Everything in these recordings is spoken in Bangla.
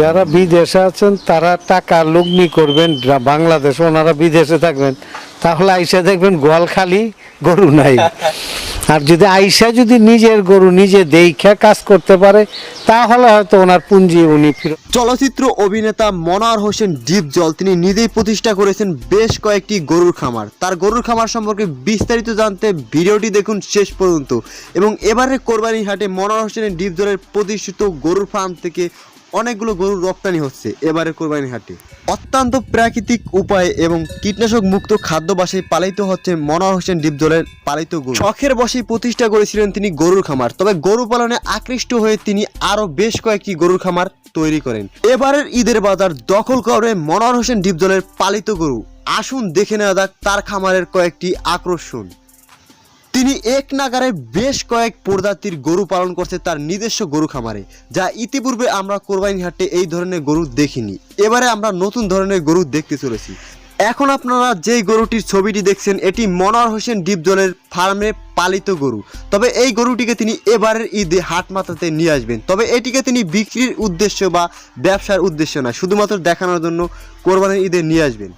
যারা বিদেশে আছেন, তারা টাকা লগ্নি করবেন বাংলাদেশ, ওনারা বিদেশে থাকবেন। তাহলে আইসা দেখবেন গোয়াল খালি, গরু নাই। আর যদি আইসা যদি নিজের গরু নিজে দেখা কাজ করতে পারে, তাহলে হয়তো ওনার পুঁজি উনি ফিরত চলচ্চিত্র অভিনেতা মনোয়ার হোসেন ডিপ জল তিনি নিজেই প্রতিষ্ঠা করেছেন বেশ কয়েকটি গরুর খামার। তার গরুর খামার সম্পর্কে বিস্তারিত জানতে ভিডিওটি দেখুন শেষ পর্যন্ত। এবং এবারে কোরবানি হাটে মনোয়ার হোসেনের ডিপ জলের প্রতিষ্ঠিত গরুর ফার্ম থেকে অনেকগুলো গরুর রপ্তানি হচ্ছে এবারে কোরবানি হাটে। অত্যন্ত প্রাকৃতিক উপায়ে এবং কীটনাশক মুক্ত খাদ্য বাসায় পালিত হচ্ছে মনোয়ার হোসেন ডিপজলের পালিত গরু। শখের বসেই প্রতিষ্ঠা করেছিলেন তিনি গরুর খামার, তবে গরু পালনে আকৃষ্ট হয়ে তিনি আরও বেশ কয়েকটি গরুর খামার তৈরি করেন। এবারের ঈদের বাজার দখল করে মনোয়ার হোসেন ডিপজলের পালিত গরু। আসুন দেখে নেওয়া যাক তার খামারের কয়েকটি আকর্ষণ। তিনি এক নাগারে বেশ কয়েক প্রজাতির গরু পালন করছে তার নিজস্ব গরু খামারে, যা ইতিপূর্বে আমরা কোরবানি হাটে এই ধরনের গরু দেখিনি। এবারে আমরা নতুন ধরনের গরু দেখতে চলেছি। এখন আপনারা যেই গরুটির ছবিটি দেখছেন, এটি মনোয়ার হোসেন ডিপজলের ফার্মে পালিত গরু। তবে এই গরুটিকে তিনি এবারের ঈদে হাট মাথাতে নিয়ে আসবেন। তবে এটিকে তিনি বিক্রির উদ্দেশ্য বা ব্যবসার উদ্দেশ্য না শুধুমাত্র দেখানোর জন্য কোরবানির ঈদে নিয়ে আসবেন।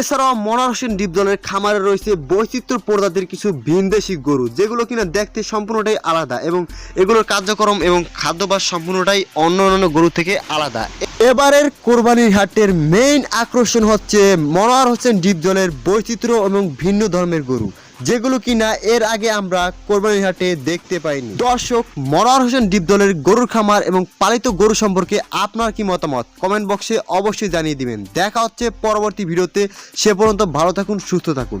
এছাড়াও মনার হোসেন ডিপজলের খামারে রয়েছে বৈচিত্র্য প্রজাতির কিছু ভিনদেশি গরু, যেগুলো কিনা দেখতে সম্পূর্ণটাই আলাদা এবং এগুলোর কার্যক্রম এবং খাদ্যাভ্যাস সম্পূর্ণটাই অন্য অন্য গরু থেকে আলাদা। এবারের কোরবানির হাটের মেইন আকর্ষণ হচ্ছে মনোয়ার হোসেন ডিপজলের বৈচিত্র্য এবং ভিন্ন ধর্মের গরু। যেগুলো কিনা এর আগে আমরা কোরবানির হাটে দেখতে পাইনি। দর্শক মনোয়ার হোসেন ডিপ দলের গরুর খামার এবং পালিত গরু সম্পর্কে আপনার কি মতামত? কমেন্ট বক্সে অবশ্যই জানিয়ে দিবেন। দেখা হচ্ছে পরবর্তী ভিডিওতে। সে পর্যন্ত ভালো থাকুন, সুস্থ থাকুন।